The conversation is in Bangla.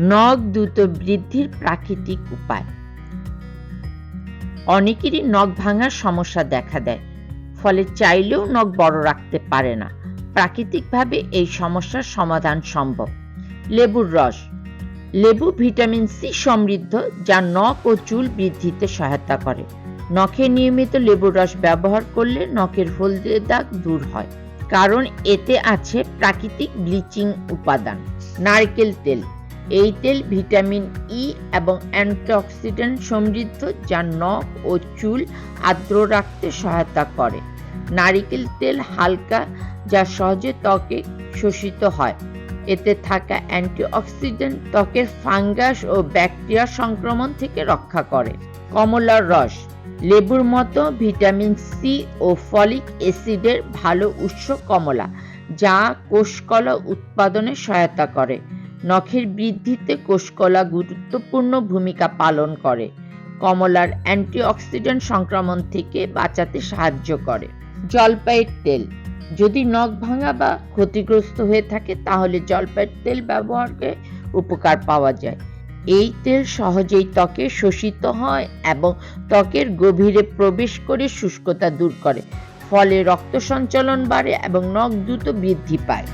নখ দ্রুত বৃদ্ধির প্রাকৃতিক উপায়। অনেকেরই নখ ভাঙার সমস্যা দেখা দেয়, ফলে চাইলেও নখ বড় রাখতে পারে না। প্রাকৃতিকভাবে এই সমস্যার সমাধান সম্ভব। লেবুর রস। লেবু ভিটামিন সি সমৃদ্ধ, যা নখ ও চুল বৃদ্ধিতে সহায়তা করে। নখে নিয়মিত লেবুর রস ব্যবহার করলে নখের হলদে দাগ দূর হয়, কারণ এতে আছে প্রাকৃতিক ব্লিচিং উপাদান, নারকেল তেল। এই তেল ভিটামিন ই এবং অ্যান্টিঅক্সিডেন্ট সমৃদ্ধ যা নখ ও চুল আর্দ্র রাখতে সহায়তা করে। নারিকেল তেল হালকা যা সহজে ত্বকে শোষিত হয়। এতে থাকা অ্যান্টিঅক্সিডেন্ট ত্বকের ফাঙ্গাস ও ব্যাকটেরিয়া সংক্রমণ থেকে রক্ষা করে। কমলার রস, লেবুর মতো ভিটামিন সি ও ফলিক অ্যাসিডের ভালো উৎস কমলা, যা কোষকলা উৎপাদনে সহায়তা করে। নখের বৃদ্ধিতে কোষকলা গুরুত্বপূর্ণ ভূমিকা পালন করে। কমলার অ্যান্টিঅক্সিডেন্ট সংক্রমণ থেকে বাঁচাতে সাহায্য করে। জলপাইয়ের তেল। যদি নখ ভাঙা বা ক্ষতিগ্রস্ত হয়ে থাকে, তাহলে জলপাইয়ের তেল ব্যবহারকে উপকার পাওয়া যায়। এই তেল সহজেই ত্বকে শোষিত হয় এবং ত্বকের গভীরে প্রবেশ করে শুষ্কতা দূর করে, ফলে রক্ত সঞ্চালন বাড়ে এবং নখ দ্রুত বৃদ্ধি পায়।